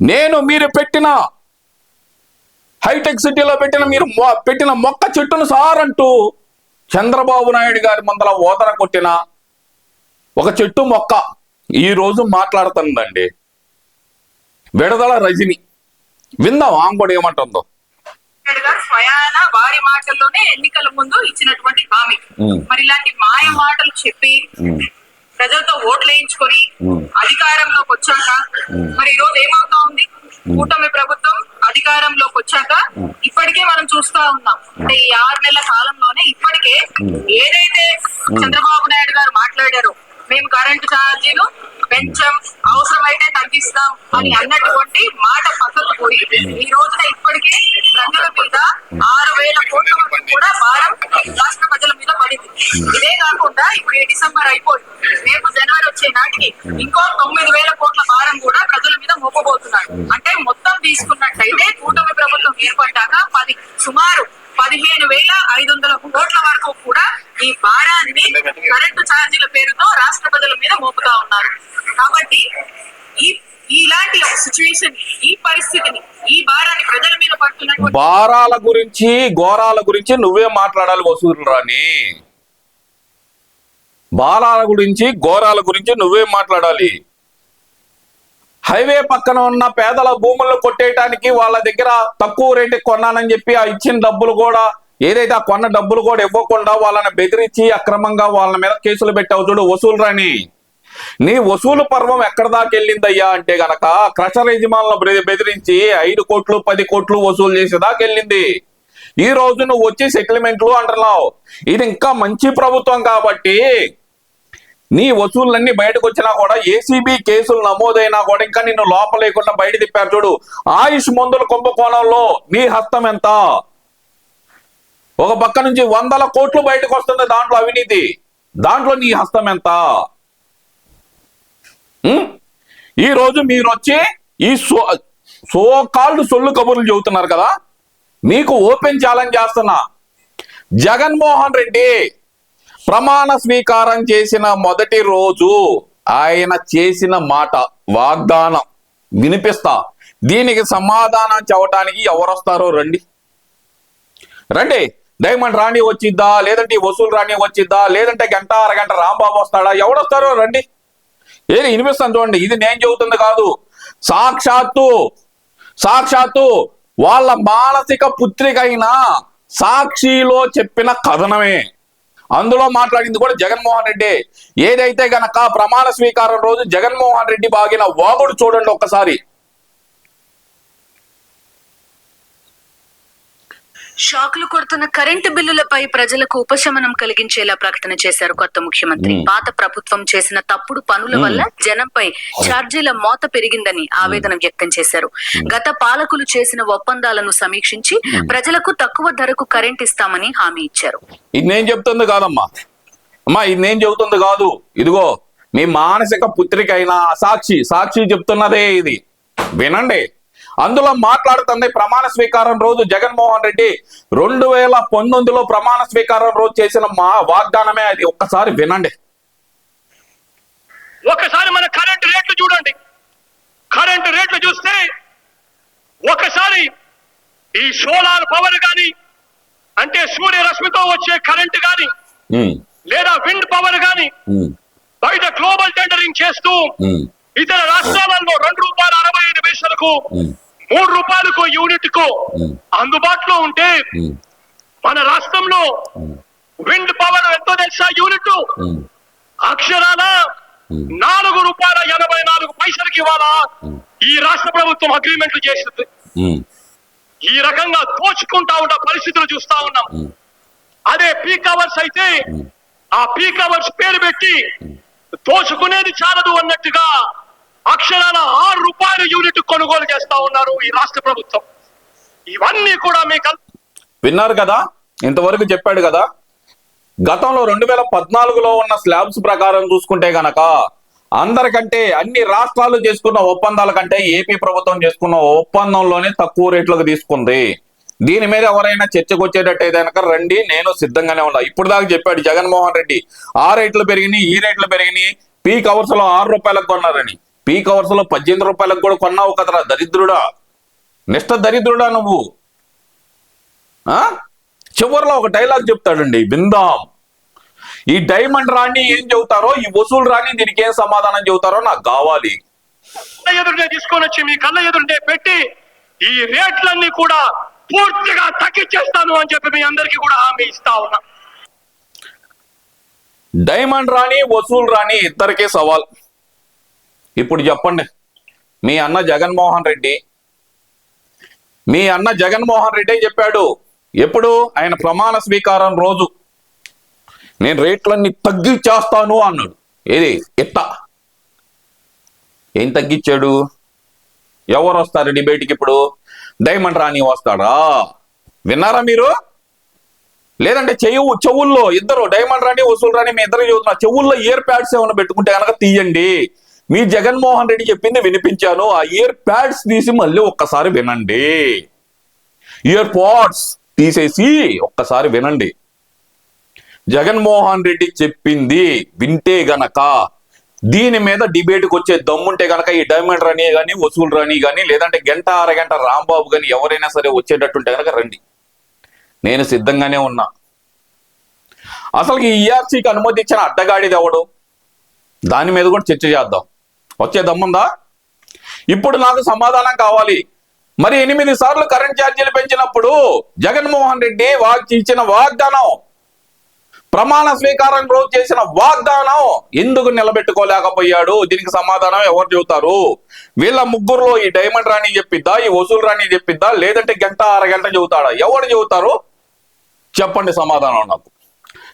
నేను మీరు పెట్టిన హైటెక్ సిటీలో పెట్టిన మీరు పెట్టిన మొక్క చెట్టును సార్ అంటూ చంద్రబాబు నాయుడు గారి మందల ఓదర కొట్టిన ఒక చెట్టు మొక్క ఈ రోజు మాట్లాడుతుందండి. విడదల రజని. విందాం ఆమె కూడా ఏమంటుందో. స్వయాన వారి మాటల్లోనే ఎన్నికల ముందు ఇచ్చినటువంటి హామీ. మరి ఇలాంటి మాయ మాటలు చెప్పి ప్రజలతో ఓట్లు వేయించుకొని. అధికారంలోకి వచ్చాక మరి ఈ రోజు ఏమవుతా కూటమి ప్రభుత్వం అధికారంలోకి వచ్చాక ఇప్పటికే మనం చూస్తా ఉన్నాం. అంటే ఈ ఆరు నెలల కాలంలోనే ఇప్పటికే ఏదైతే చంద్రబాబు నాయుడు గారు మాట్లాడారో మేము కరెంటు ఛార్జీలు పెంచం అవసరమైతే తగ్గిస్తాం అని అన్నటువంటి మాట పక్కకు పోయి ఈ రోజున ఇప్పటికే ప్రజల మీద ఆరు వేల కోట్ల వరకు కూడా భారం రాష్ట్ర ప్రజల మీద పడింది. ఇదే కాకుండా ఇప్పుడు ఈ డిసెంబర్ అయిపోయింది రేపు జనవరి నాటికి ఇంకో తొమ్మిది వేల కోట్ల భారం కూడా ప్రజల మీద మోపబోతున్నారు. అంటే మొత్తం తీసుకున్నట్టయితే కూటమి ప్రభుత్వం ఏర్పడ్డాక పది సుమారు పదిహేను వేల ఐదు వందల కోట్ల వరకు కూడా ఈ భారాన్ని కరెంటు ఛార్జీల పేరుతో రాష్ట్ర ప్రజల మీద మోపుతా ఉన్నారు. కాబట్టి ఈ ఇలాంటి ఒక సిచ్యువేషన్ ఈ పరిస్థితిని ఈ భారాన్ని ప్రజల మీద పడుతున్నటువంటి భారాల గురించి ఘోరాల గురించి నువ్వే మాట్లాడాలి వసూలు రాని బాలాల గురించి ఘోరాల గురించి నువ్వే మాట్లాడాలి. హైవే పక్కన ఉన్న పేదల భూములను కొట్టేయటానికి వాళ్ళ దగ్గర తక్కువ రేటుకి కొన్నానని చెప్పి ఆ ఇచ్చిన డబ్బులు కూడా ఏదైతే ఆ కొన్న డబ్బులు కూడా ఇవ్వకుండా వాళ్ళని బెదిరించి అక్రమంగా వాళ్ళ మీద కేసులు పెట్టావు చూడు వసూలు రాని నీ వసూలు పర్వం ఎక్కడ దాకా వెళ్ళిందయ్యా అంటే గనక క్రషర్ యజమానులను బె- బెదిరించి ఐదు కోట్లు పది కోట్లు వసూలు చేసేదాకా వెళ్ళింది. ఈ రోజు నువ్వు వచ్చి సెటిల్మెంట్లు అంటున్నావు. ఇది ఇంకా మంచి ప్రభుత్వం కాబట్టి నీ వసూళ్ళన్నీ బయటకు వచ్చినా కూడా ఏసీబీ కేసులు నమోదైనా కూడా ఇంకా నిన్ను లోపలేకుండా బయట తిప్పారు. చూడు ఆయుష్ మందుల కుంభకోణంలో నీ హస్తం ఎంత? ఒక పక్క నుంచి వందల కోట్లు బయటకు వస్తుంది దాంట్లో అవినీతి. దాంట్లో నీ హస్తం ఎంత? ఈ రోజు మీరు వచ్చి ఈ సో సో కాల్డ్ సొల్లు కబుర్లు చెబుతున్నారు కదా? మీకు ఓపెన్ ఛాలెంజ్ చేస్తున్నా. జగన్మోహన్ రెడ్డి ప్రమాణ స్వీకారం చేసిన మొదటి రోజు ఆయన చేసిన మాట వాగ్దానం వినిపిస్తా. దీనికి సమాధానం చెప్పడానికి ఎవరొస్తారో రండి. రండి. డైమండ్ రాణి వచ్చిద్దా? లేదంటే వసూలు రాణి వచ్చిద్దా? లేదంటే గంట అరగంట రాంబాబు వస్తాడా? ఎవడొస్తారో రండి. ఏది వినిపిస్తాను చూడండి. ఇది నేను చెబుతుంది కాదు. సాక్షాత్తు సాక్షాత్తు వాళ్ళ మానసిక పుత్రికైన సాక్షిలో చెప్పిన కథనమే. అందులో మాట్లాడింది కూడా జగన్మోహన్ రెడ్డి. ఏదైతే గనక ప్రమాణ స్వీకారం రోజు జగన్మోహన్ రెడ్డి బాగిన వాగుడు చూడండి ఒక్కసారి. షాకులు కొడుతున్న కరెంటు బిల్లులపై ప్రజలకు ఉపశమనం కలిగించేలా ప్రకటన చేశారు కొత్త ముఖ్యమంత్రి. పాత ప్రభుత్వం చేసిన తప్పుడు పనుల వల్ల జనంపై ఛార్జీల మోత పెరిగిందని ఆవేదన వ్యక్తం చేశారు. గత పాలకులు చేసిన ఒప్పందాలను సమీక్షించి ప్రజలకు తక్కువ ధరకు కరెంట్ ఇస్తామని హామీ ఇచ్చారు. ఇది నేను చెప్తుంది కాదమ్మా? అమ్మా ఇది నేను చెబుతుంది కాదు. ఇదిగో మీ మానసిక పుత్రిక అయిన సాక్షి సాక్షి చెప్తున్నదే ఇది. వినండి. అందులో మాట్లాడుతుంది ప్రమాణ స్వీకారం రోజు జగన్మోహన్ రెడ్డి. రెండు వేల పంతొమ్మిదిలో ప్రమాణ స్వీకారం రోజు చేసిన మా వాగ్దానమే అది. ఒక్కసారి వినండి. ఒకసారి మన కరెంట్ రేట్లు చూడండి. కరెంట్ రేట్లు చూస్తే ఒకసారి ఈ సోలార్ పవర్ కానీ అంటే సూర్యరశ్మితో వచ్చే కరెంట్ కానీ లేదా విండ్ పవర్ కానీ బయట గ్లోబల్ టెండరింగ్ చేస్తూ ఇతర రాష్ట్రాలలో రెండు రూపాయల అరవై ఐదు పైసలకు మూడు రూపాయలకు యూనిట్కు అందుబాటులో ఉంటే మన రాష్ట్రంలో విండ్ పవర్ ఎంతో తెలుసా యూనిట్? అక్షరాల. నాలుగు రూపాయల ఎనభై నాలుగు పైసలకి ఇవాళ ఈ రాష్ట్ర ప్రభుత్వం అగ్రిమెంట్లు చేసింది. ఈ రకంగా దోచుకుంటా ఉన్న పరిస్థితులు చూస్తా ఉన్నాం. అదే పీక్ అవర్స్ అయితే ఆ పీక్ అవర్స్ పేరు పెట్టి దోచుకునేది చాలదు అన్నట్టుగా యూనిట్ కొనుగోలు చేస్తా ఉన్నారు ఈ రాష్ట్ర ప్రభుత్వం. ఇవన్నీ కూడా మీకు విన్నారు కదా? ఇంతవరకు చెప్పాడు కదా? గతంలో రెండు వేల పద్నాలుగులో ఉన్న స్లాబ్స్ ప్రకారం చూసుకుంటే గనక అందరికంటే అన్ని రాష్ట్రాలు చేసుకున్న ఒప్పందాల కంటే ఏపీ ప్రభుత్వం చేసుకున్న ఒప్పందంలోనే తక్కువ రేట్లకు తీసుకుంది. దీని మీద ఎవరైనా చర్చకు వచ్చేటట్టు కనుక రండి నేను సిద్ధంగానే ఉన్నా. ఇప్పుడు దాకా చెప్పాడు జగన్మోహన్ రెడ్డి. ఆ రేట్లు పెరిగినాయి ఈ రేట్లు పెరిగినాయి పీక్ అవర్స్లో ఆరు రూపాయలకు కొన్నారని. పీక్ అవర్స్లో పద్దెనిమిది రూపాయలకు కూడా కొన్నావు కదరా దరిద్రుడా. నిష్ట దరిద్రుడా నువ్వు. చివరిలో ఒక డైలాగ్ చెప్తాడండి బిందాం ఈ డైమండ్ రాణి ఏం చెబుతారో ఈ వసూలు రాణి దీనికి ఏం సమాధానం చెబుతారో నాకు కావాలి. ఎదురునే తీసుకొని వచ్చి మీ కళ్ళ ఎదురునే పెట్టి ఈ రేట్లన్నీ కూడా పూర్తిగా తగ్గించేస్తాను అని చెప్పి మీ అందరికీ కూడా హామీ ఇస్తా ఉన్నా. డైమండ్ రాణి వసూలు రాణి ఇద్దరికీ సవాల్. ఇప్పుడు చెప్పండి. మీ అన్న జగన్మోహన్ రెడ్డి మీ అన్న జగన్మోహన్ రెడ్డి చెప్పాడు ఎప్పుడు? ఆయన ప్రమాణ స్వీకారం రోజు. నేను రేట్లన్నీ తగ్గించేస్తాను అన్నాడు. ఏది? ఎట్ట ఏం తగ్గించాడు ఎవరు వస్తారు డిబేట్కి ఇప్పుడు? డైమండ్ రాణి వస్తాడా? విన్నారా మీరు? లేదంటే చెవు చెవుల్లో ఇద్దరు డైమండ్ రాణి వసూలు రాణి మీ ఇద్దరు చదువుతున్నారు చెవుల్లో ఇయర్ ప్యాడ్స్ ఏమైనా పెట్టుకుంటే కనుక తీయండి. మీ జగన్మోహన్ రెడ్డి చెప్పింది వినిపించాను. ఆ ఇయర్ ప్యాడ్స్ తీసి మళ్ళీ ఒక్కసారి వినండి. ఇయర్ పాడ్స్ తీసేసి ఒక్కసారి వినండి. జగన్మోహన్ రెడ్డి చెప్పింది వింటే గనక దీని మీద డిబేట్కి వచ్చే దమ్ముంటే గనక ఈ డైమండ్ రాణి కానీ వసూలు రాణి కానీ లేదంటే గంట అరగంట రాంబాబు కానీ ఎవరైనా సరే వచ్చేటట్టుంటే గనక రండి. నేను సిద్ధంగానే ఉన్నా. అసలు ఈ ఈఆర్సీకి అనుమతి ఇచ్చిన అడ్డగాడిది ఎవడు? దాని మీద కూడా చర్చ చేద్దాం. వచ్చే దమ్ముందా? ఇప్పుడు నాకు సమాధానం కావాలి. మరి ఎనిమిది సార్లు కరెంట్ ఛార్జీలు పెంచినప్పుడు జగన్మోహన్ రెడ్డి వాగ్ ఇచ్చిన వాగ్దానం. ప్రమాణ స్వీకారం రోజు చేసిన వాగ్దానం ఎందుకు నిలబెట్టుకోలేకపోయాడు? దీనికి సమాధానం ఎవరు చెబుతారు? వీళ్ళ ముగ్గురులో ఈ డైమండ్ రాణి చెప్పిద్దా? ఈ వసూలు రాణి చెప్పిద్దా? లేదంటే గంట అరగంట చెబుతాడా? ఎవరు చెబుతారు? చెప్పండి సమాధానం నాకు.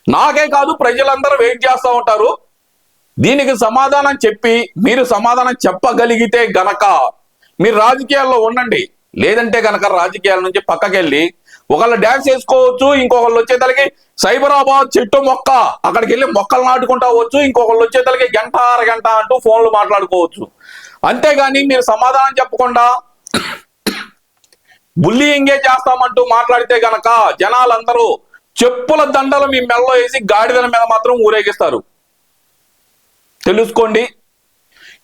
నాకే కాదు ప్రజలందరూ వెయిట్ చేస్తూ ఉంటారు. దీనికి సమాధానం చెప్పి మీరు సమాధానం చెప్పగలిగితే గనక మీరు రాజకీయాల్లో ఉండండి. లేదంటే గనక రాజకీయాల నుంచి పక్కకెళ్ళి ఒకళ్ళు డ్యాన్స్ వేసుకోవచ్చు ఇంకొకళ్ళు వచ్చేతలకి సైబరాబాద్ చెట్టు మొక్క అక్కడికి వెళ్ళి మొక్కలు నాటుకుంటా వచ్చు ఇంకొకళ్ళు వచ్చేతలకి గంట అరగంట అంటూ ఫోన్లు మాట్లాడుకోవచ్చు. అంతేగాని మీరు సమాధానం చెప్పకుండా బుల్లి ఎంగేజ్ చేస్తామంటూ మాట్లాడితే గనక జనాలందరూ చెప్పుల దండలు మీ మెల్లో వేసి గాడిదల మీద మాత్రం ఊరేగిస్తారు. తెలుసుకోండి.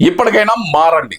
ఇప్పటికైనా మారండి.